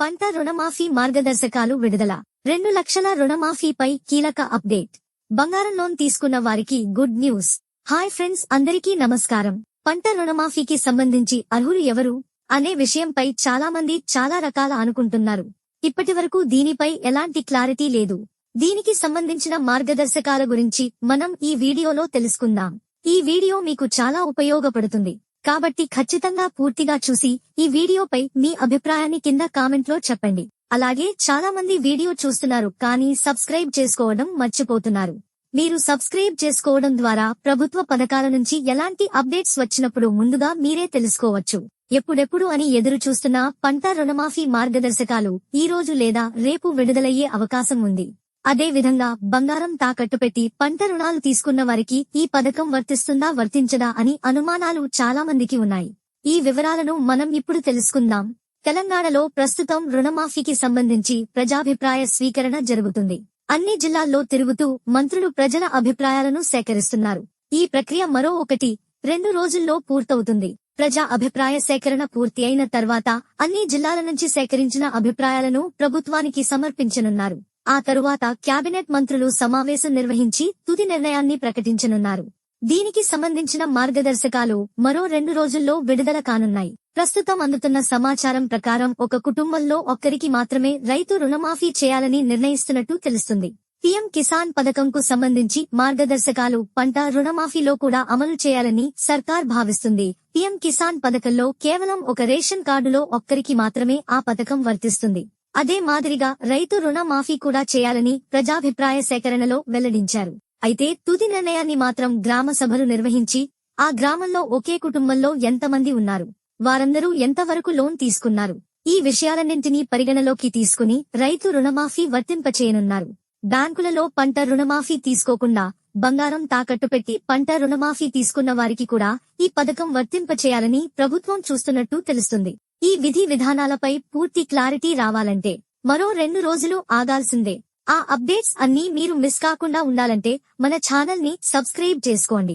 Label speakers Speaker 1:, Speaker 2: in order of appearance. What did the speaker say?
Speaker 1: పంట రుణమాఫీ మార్గదర్శకాలు విడుదల. రెండు లక్షల రుణమాఫీపై కీలక అప్డేట్. బంగారం లోన్ తీసుకున్న వారికి గుడ్ న్యూస్. హాయ్ ఫ్రెండ్స్ అందరికీ నమస్కారం. పంట రుణమాఫీకి సంబంధించి అర్హులు ఎవరు? అనే విషయంపై చాలా మంది చాలా రకాల అనుకుంటున్నారు. ఇప్పటివరకు దీనిపై ఎలాంటి క్లారిటీ లేదు. దీనికి సంబంధించిన మార్గదర్శకాల గురించి మనం ఈ వీడియోలో తెలుసుకుందాం. ఈ వీడియో మీకు చాలా ఉపయోగపడుతుంది. కాబట్టి ఖచ్చితంగా పూర్తిగా చూసి ఈ వీడియోపై మీ అభిప్రాయాన్ని కింద కామెంట్లో చెప్పండి. అలాగే చాలా మంది వీడియో చూస్తున్నారు కానీ సబ్స్క్రైబ్ చేసుకోవడం మర్చిపోతున్నారు. మీరు సబ్స్క్రైబ్ చేసుకోవడం ద్వారా ప్రభుత్వ పథకాల నుంచి ఎలాంటి అప్డేట్స్ వచ్చినప్పుడు ముందుగా మీరే తెలుసుకోవచ్చు. ఎప్పుడెప్పుడు అని ఎదురు చూస్తున్న పంట రుణమాఫీ మార్గదర్శకాలు ఈ రోజు లేదా రేపు విడుదలయ్యే అవకాశం ఉంది. అదేవిధంగా బంగారం తాకట్టు పెట్టి పంట రుణాలు తీసుకున్న వారికి ఈ పథకం వర్తిస్తుందా వర్తించదా అని అనుమానాలు చాలా మందికి ఉన్నాయి. ఈ వివరాలను మనం ఇప్పుడు తెలుసుకుందాం. తెలంగాణలో ప్రస్తుతం రుణమాఫీకి సంబంధించి ప్రజాభిప్రాయ స్వీకరణ జరుగుతుంది. అన్ని జిల్లాల్లో తిరుగుతూ మంత్రులు ప్రజల అభిప్రాయాలను సేకరిస్తున్నారు. ఈ ప్రక్రియ మరో ఒకటి రెండు రోజుల్లో పూర్తవుతుంది. ప్రజా అభిప్రాయ సేకరణ పూర్తి అయిన తర్వాత అన్ని జిల్లాల నుంచి సేకరించిన అభిప్రాయాలను ప్రభుత్వానికి సమర్పించనున్నారు. ఆ తరువాత కేబినెట్ మంత్రులు సమావేశం నిర్వహించి తుది నిర్ణయాన్ని ప్రకటించనున్నారు. దీనికి సంబంధించిన మార్గదర్శకాలు మరో రెండు రోజుల్లో విడుదల కానున్నాయి. ప్రస్తుతం అందుతున్న సమాచారం ప్రకారం ఒక కుటుంబంలో ఒక్కరికి మాత్రమే రైతు రుణమాఫీ చేయాలని నిర్ణయిస్తున్నట్టు తెలుస్తుంది. పీఎం కిసాన్ పథకంకు సంబంధించి మార్గదర్శకాలు పంట రుణమాఫీలో కూడా అమలు చేయాలని సర్కార్ భావిస్తుంది. పీఎం కిసాన్ పథకంలో కేవలం ఒక రేషన్ కార్డులో ఒక్కరికి మాత్రమే ఆ పథకం వర్తిస్తుంది. అదే మాదిరిగా రైతు రుణమాఫీ కూడా చేయాలని ప్రజాభిప్రాయ సేకరణలో వెల్లడించారు. అయితే తుది నిర్ణయాన్ని మాత్రం గ్రామ సభలు నిర్వహించి ఆ గ్రామంలో ఒకే కుటుంబంలో ఎంతమంది ఉన్నారు వారందరూ ఎంతవరకు లోన్ తీసుకున్నారు ఈ విషయాలన్నింటినీ పరిగణలోకి తీసుకుని రైతు రుణమాఫీ వర్తింపచేయనున్నారు. బ్యాంకులలో పంట రుణమాఫీ తీసుకోకుండా బంగారం తాకట్టు పెట్టి పంట రుణమాఫీ తీసుకున్న వారికి కూడా ఈ పథకం వర్తింపచేయాలని ప్రభుత్వం చూస్తున్నట్టు తెలుస్తుంది. ఈ విధి విధానాలపై పూర్తి క్లారిటీ రావాలంటే మరో రెండు రోజులు ఆగాల్సిందే. ఆ అప్డేట్స్ అన్నీ మీరు మిస్ కాకుండా ఉండాలంటే మన ఛానల్ని సబ్స్క్రైబ్ చేసుకోండి.